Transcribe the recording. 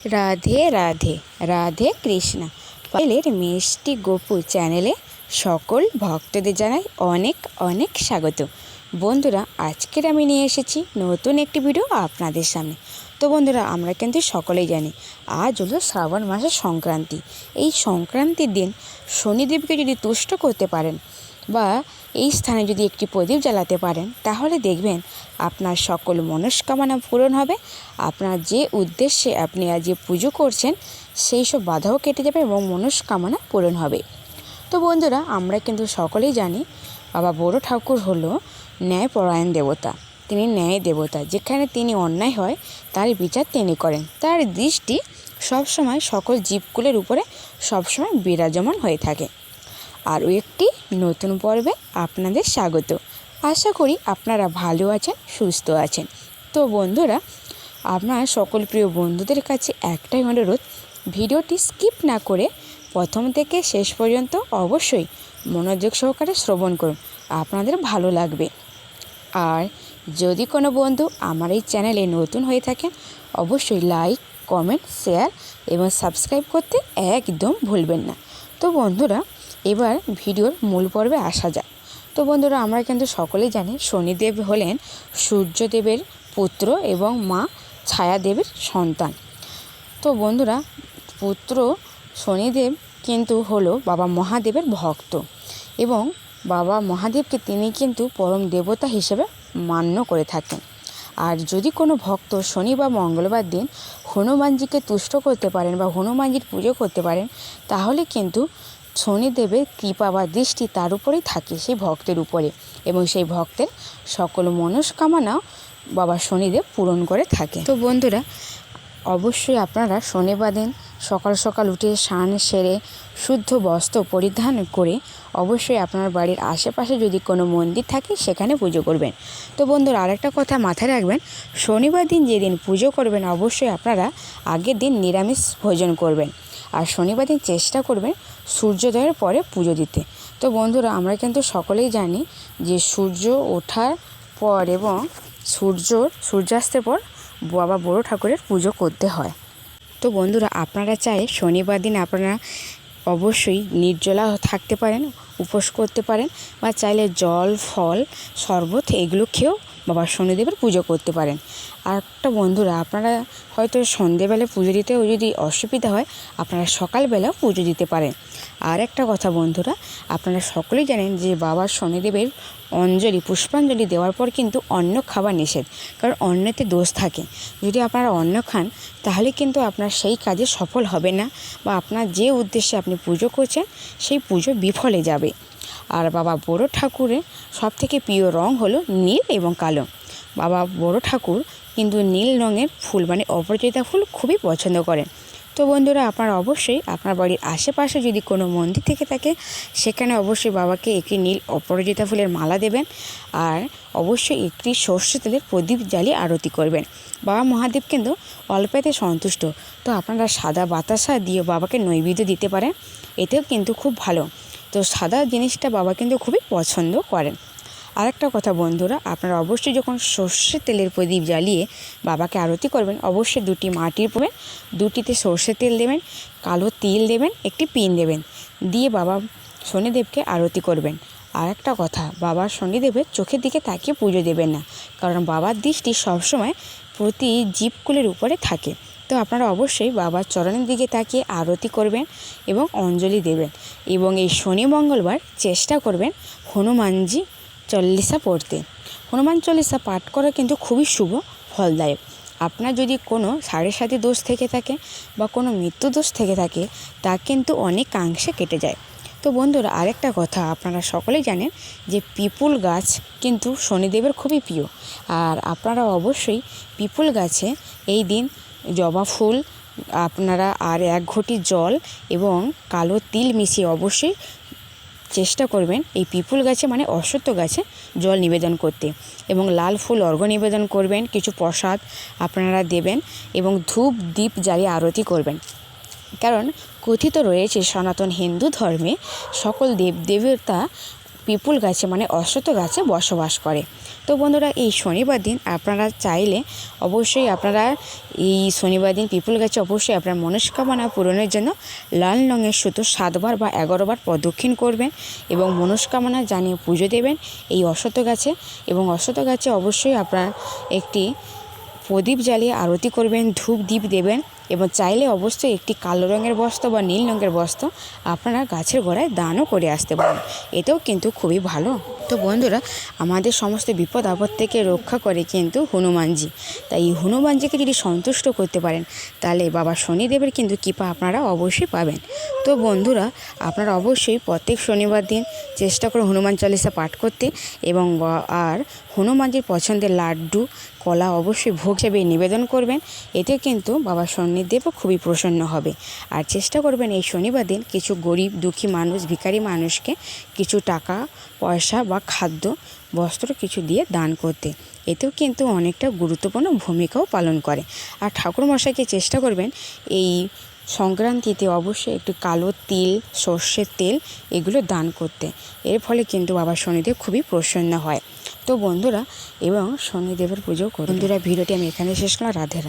রাধে রাধে রাধে কৃষ্ণা। পায়েলের মিষ্টি গোপু চ্যানেলে সকল ভক্তদের জানাই অনেক অনেক স্বাগত। বন্ধুরা, আজকের আমি নিয়ে এসেছি নতুন একটি ভিডিও আপনাদের সামনে। তো বন্ধুরা, আমরা কিন্তু সকলেই জানি, আজ হলো শ্রাবণ মাসের সংক্রান্তি। এই সংক্রান্তির দিন শনিদেবকে যদি তুষ্ট করতে পারেন বা এই স্থানে যদি একটি প্রদীপ জ্বালাতে পারেন, তাহলে দেখবেন আপনার সকল মনস্কামনা পূরণ হবে। আপনার যে উদ্দেশ্যে আপনি আজ যে পুজো করছেন, সেই সব বাধাও কেটে যাবে এবং মনস্কামনা পূরণ হবে। তো বন্ধুরা, আমরা কিন্তু সকলেই জানি, বাবা বড় ঠাকুর হলো ন্যায়পরায়ণ দেবতা। তিনি ন্যায় দেবতা। যেখানে তিনি অন্যায় হয়, তার বিচার তিনি করেন। তার দৃষ্টি সবসময় সকল জীবকুলের উপরে সবসময় বিরাজমান হয়ে থাকে। আরও একটি নতুন পর্বে আপনাদের স্বাগত। আশা করি আপনারা ভালো আছেন, সুস্থ আছেন। তো বন্ধুরা, আপনার সকল প্রিয় বন্ধুদের কাছে একটাই অনুরোধ, ভিডিওটি স্কিপ না করে প্রথম থেকে শেষ পর্যন্ত অবশ্যই মনোযোগ সহকারে শ্রবণ করুন, আপনাদের ভালো লাগবে। আর যদি কোনো বন্ধু আমার এই চ্যানেলে নতুন হয়ে থাকেন, অবশ্যই লাইক, কমেন্ট, শেয়ার এবং সাবস্ক্রাইব করতে একদম ভুলবেন না। তো বন্ধুরা এবার ভিডিওর মূল পর্বে আসা যাক। তো বন্ধুরা, আমরা কিন্তু সকলেই জানি শনিদেব হলেন সূর্যদেবের পুত্র এবং মা ছায়াদেবের সন্তান। তো বন্ধুরা, পুত্র শনিদেব কিন্তু হলো বাবা মহাদেবের ভক্ত এবং বাবা মহাদেবকে তিনি কিন্তু পরম দেবতা হিসেবে মান্য করে থাকেন। আর যদি কোনো ভক্ত শনি বা মঙ্গলবার দিন হনুমানজিকে তুষ্ট করতে পারেন বা হনুমানজির পুজো করতে পারেন, তাহলে কিন্তু শনিদেবের কৃপা বা দৃষ্টি তার উপরেই থাকে সেই ভক্তের উপরে। এবং সেই ভক্তের সকল মনস্কামনাও বাবা শনিদেব পূরণ করে থাকে। তো বন্ধুরা, অবশ্যই আপনারা শনিবার দিন সকাল সকাল উঠে স্নান সেরে শুদ্ধ বস্ত্র পরিধান করে অবশ্যই আপনার বাড়ির আশেপাশে যদি কোনো মন্দির থাকে সেখানে পুজো করবেন। তো বন্ধুরা, আরেকটা কথা মাথায় রাখবেন শনিবার দিন যেদিন পুজো করবেন অবশ্যই আপনারা আগের দিন নিরামিষ ভোজন করবেন। আর শনিবার দিন চেষ্টা করবেন সূর্যোদয়ের পরে পুজো দিতে। তো বন্ধুরা, আমরা কিন্তু সকলেই জানি যে সূর্য ওঠার পর এবং সূর্য, সূর্যাস্তের পর বাবা বড় ঠাকুরের পুজো করতে হয়। তো বন্ধুরা, আপনারা চাই শনিবার দিন আপনারা অবশ্যই নির্জলা থাকতে পারেন, উপোস করতে পারেন বা চাইলে জল, ফল, শরবত এগুলো খেয়েও বাবা শনিদেবের পুজো করতে পারেন। আর একটা বন্ধুরা, আপনারা হয়তো সন্ধেবেলা পুজো দিতেও যদি অসুবিধা হয়, আপনারা সকালবেলাও পুজো দিতে পারেন। আর একটা কথা বন্ধুরা, আপনারা সকলেই জানেন যে বাবা শনিদেবের অঞ্জলি, পুষ্পাঞ্জলি দেওয়ার পর কিন্তু অন্ন খাওয়া নিষেধ, কারণ অন্নেতে দোষ থাকে। যদি আপনারা অন্ন খান, তাহলে কিন্তু আপনার সেই কাজে সফল হবে না বা আপনার যে উদ্দেশ্যে আপনি পুজো করছেন, সেই পুজো বিফলে যাবে। আর বাবা বড় ঠাকুরের সবথেকে প্রিয় রং হলো নীল এবং কালো। বাবা বড় ঠাকুর কিন্তু নীল রঙের ফুল মানে অপরাজিতা ফুল খুবই পছন্দ করেন তো বন্ধুরা, আপনারা অবশ্যই আপনার বাড়ির আশেপাশে যদি কোনো মন্দির থেকে থাকে, সেখানে অবশ্যই বাবাকে একটি নীল অপরাজিতা ফুলের মালা দেবেন আর অবশ্যই একটি সর্ষে তেলের প্রদীপ জ্বালিয়ে আরতি করবেন। বাবা মহাদেব কিন্তু অল্পেতে সন্তুষ্ট। তো আপনারা সাদা বাতাসা দিয়ে বাবাকে নৈবেদ্য দিতে পারেন, এতেও কিন্তু খুব ভালো। তো সাদা জিনিসটা বাবা কিন্তু খুবই পছন্দ করেন। আরেকটা কথা বন্ধুরা, আপনারা অবশ্যই যখন সর্ষে তেলের প্রদীপ জ্বালিয়ে বাবাকে আরতি করবেন, অবশ্যই দুটি মাটির পাবেন দুটিতে সর্ষে তেল দেবেন, কালো তিল দেবেন, একটি পিন দেবেন, দিয়ে বাবা শনিদেবকে আরতি করবেন। আর একটা কথা, বাবা শনিদেবের চোখের দিকে তাকিয়ে পুজো দেবেন না, কারণ বাবার দৃষ্টি সবসময় প্রতি জীবকুলের উপরে থাকে। তো আপনারা অবশ্যই বাবার চরণের দিকে তাকিয়ে আরতি করবেন এবং অঞ্জলি দেবেন এবং এই শনি মঙ্গলবার চেষ্টা করবেন হনুমানজি চল্লিশা পড়তে। হনুমান চল্লিশা পাঠ করা কিন্তু খুবই শুভ, ফলদায়ক। আপনার যদি কোনো সাড়ে সাতি দোষ থেকে থাকে বা কোনো মৃত্যু দোষ থেকে থাকে, তা কিন্তু অনেকাংশে কেটে যায়। তো বন্ধুরা, আরেকটা কথা, আপনারা সকলেই জানেন যে পিপুল গাছ কিন্তু শনিদেবের খুবই প্রিয়। আর আপনারা অবশ্যই পিপুল গাছে এই দিন জবা ফুল, আপনারা আর এক ঘটি জল এবং কালো তিল মিশিয়ে অবশ্যই চেষ্টা করবেন এই পিপুল গাছে মানে অশ্বত্থ গাছে জল নিবেদন করতে। এবং লাল ফুল অর্ঘ্য নিবেদন করবেন, কিছু প্রসাদ আপনারা দেবেন এবং ধূপ দ্বীপ জ্বালিয়ে আরতি করবেন। কারণ কথিত রয়েছে, সনাতন হিন্দু ধর্মে সকল দেব দেবতা পিপুল গাছে মানে অশ্বত্থ গাছে বসবাস করে। তো বন্ধুরা, এই শনিবার দিন আপনারা চাইলে অবশ্যই আপনারা এই শনিবার দিন পিপুল গাছে অবশ্যই আপনার মনস্কামনা পূরণের জন্য লাল রঙের সুতো সাতবার বা এগারোবার প্রদক্ষিণ করবেন এবং মনস্কামনা জানিয়ে পুজো দেবেন এই অশ্বত্থ গাছে এবং অশ্বত্থ গাছে অবশ্যই আপনার একটি প্রদীপ জ্বালিয়ে আরতি করবেন, ধূপ দ্বীপ দেবেন। এবং চাইলে অবশ্যই একটি কালো রঙের বস্ত্র বা নীল রঙের বস্ত্র আপনারা গাছের গোড়ায় দানও করে আসতে পারেন। এতেও কিন্তু খুবই ভালো। তো বন্ধুরা, আমাদের সমস্ত বিপদ আপদ থেকে রক্ষা করে কিন্তু হনুমানজি। তাই এই হনুমানজিকে যদি সন্তুষ্ট করতে পারেন, তাহলে বাবা শনিদেবের কিন্তু কৃপা আপনারা অবশ্যই পাবেন। তো বন্ধুরা, আপনারা অবশ্যই প্রত্যেক শনিবার দিন চেষ্টা করে হনুমান চালিসা পাঠ করতে এবং আর হনুমানজির পছন্দের লাড্ডু, কলা অবশ্যই ভোগ হিসেবে নিবেদন করবেন। এতে কিন্তু বাবা শনিদেবও খুবই প্রসন্ন হবে। আর চেষ্টা করবেন এই শনিবার দিন কিছু গরিব, দুঃখী মানুষ, ভিখারি মানুষকে কিছু টাকা, পয়সা বা খাদ্য, বস্ত্র কিছু দিয়ে দান করতে। এতেও কিন্তু অনেকটা গুরুত্বপূর্ণ ভূমিকাও পালন করে। আর ঠাকুরমশাইকে চেষ্টা করবেন এই সংক্রান্তিতে অবশ্যই একটু কালো তিল, সর্ষের তেল এগুলো দান করতে। এর ফলে কিন্তু বাবা শনিদেব খুবই প্রসন্ন হয়। তো বন্ধুরা এবং শনিদেবের পুজো করুন। বন্ধুরা, ভিডিওটি আমি এখানে শেষ করলাম। রাধে রাধে।